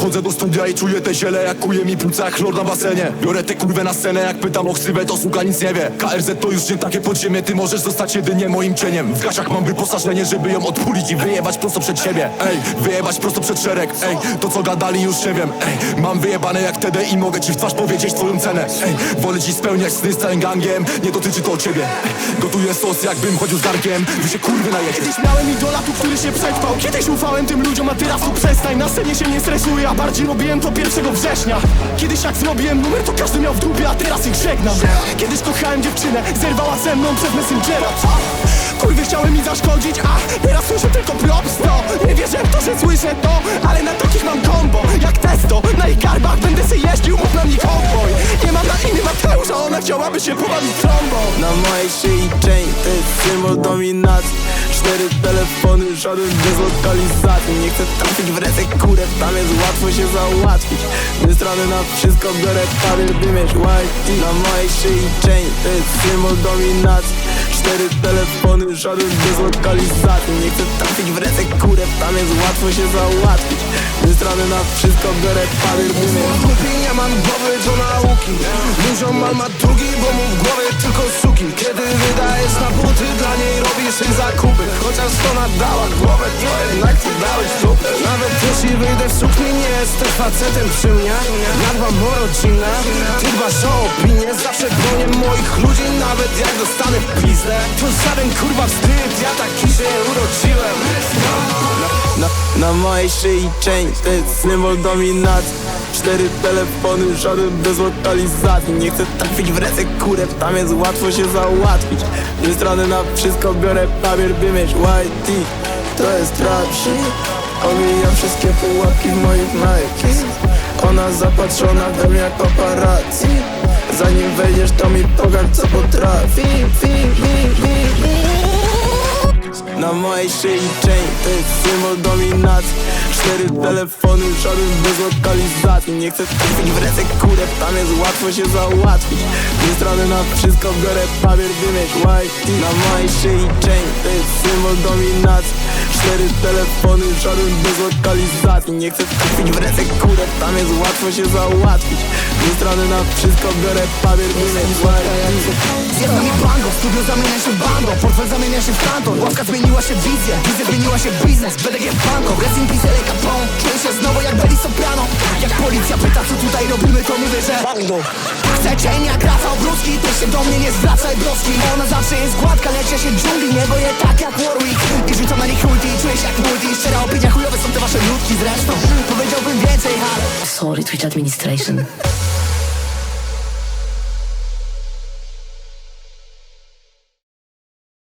Wchodzę do studia i czuję te ziele jak kuje mi płuca chlor na basenie. Biorę tę kurwę na scenę jak pytam o ksywę to sługa nic nie wie. KRZ to już nie takie podziemie, ty możesz zostać jedynie moim cieniem. W gaciach mam wyposażenie, żeby ją odpulić i wyjebać prosto przed siebie. Ej, wyjebać prosto przed szereg. Ej, to co gadali już nie wiem. Ej, mam wyjebane jak TD i mogę ci w twarz powiedzieć twoją cenę. Ej, wolę ci spełniać sny z całym gangiem Nie dotyczy to ciebie. Ej, gotuję sos jakbym chodził z garkiem. Wy się kurwy najecie. Kiedyś miałem idola tu, który się przetrwał. Kiedyś ufałem tym ludziom, a teraz tu przestań. Na scenie się nie stresuję, bardziej robiłem to 1 września. Kiedyś jak zrobiłem numer, to każdy miał w dupie, a teraz ich żegnam. Kiedyś kochałem dziewczynę, zerwała ze mną przez Messengera. Kurwy chciały mi zaszkodzić, a teraz słyszę tylko props to Nie wierzę w to, że słyszę to, ale na takich mam kombo. Jak testo, na ich garbach będę se jeździł, mów na mnie cowboy Nie mam na imię Mateusza, ona chciałaby się pobawić trąbą. Na mojej szyi chain, to jest symbol dominacji Cztery telefony, żaden bez lokalizacji. Nie chcę trafić w ręce kurę, tam jest łatwo się załatwić. Nie strony na wszystko, biorę papier, by mieć white Na mojej szyi chain, to jest symbol dominacji Cztery telefony, żaden bez lokalizacji. Nie chcę trafić w ręce łatwo się załatwić. Nie strony na wszystko, biorę mieć Głupi nie mam głowy do nauki. Dużo mal ma drugi, bo mu w głowie tylko suki. Kiedy wydajesz na buty, dla niej robisz jej zakupy. Chociaż to nadała głowę, to jednak ty dałeś dupę. Nawet jeśli wyjdę w sukni, nie jesteś facetem przy mnie. Ja o rodzinę, ty dbasz o opinię. Zawsze bronię moich ludzi, nawet jak dostanę w pizdę. To żaden kurwa wstyd, ja taki się urodziłem Na, mojej szyi chain, to jest symbol dominacji Cztery telefony, żaden bez lokalizacji. Nie chcę trafić w ręce kurę, tam jest łatwo się załatwić. Ze strony na wszystko biorę papier, by mieć white To jest trap Omijam wszystkie pułapki w moich Nikes Ona zapatrzona we mnie jak paparazzi. Zanim wejdziesz to mi pokaż co potrafi. Fi, fi, fi, fi. Na mojej szyi chain, to jest symbol dominacji Cztery telefony, żaden bez lokalizacji. Nie chcę trafić w ręce kurę, tam jest łatwo się załatwić. Dwie strony na wszystko biorę papier, by mieć white Na mojej szyi chain, to jest symbol dominacji Cztery telefony, żaden bez lokalizacji. Nie chcę trafić w ręce kurę, tam jest łatwo się załatwić. Dwie strony na wszystko biorę papier, white Jest nami bango, studio zamienia się w bando Portfel zamienia się w kantor Ławka zmieniła się w wizję, wizja zmieniła się biznes. BDG banko, Rest in peace, L.A. Capone. Czuję się znowu jak Belly Soprano. Jak policja pyta co tutaj robimy to mówię, że Bango. Chcę cień jak Rafał Brudski Ty się do mnie nie zwracaj broski. Ona zawsze jest gładka, lecz ja się dżungli Nie boję tak jak Warwick zresztą Powiedziałbym więcej, ale Sorry, Twitch Administration.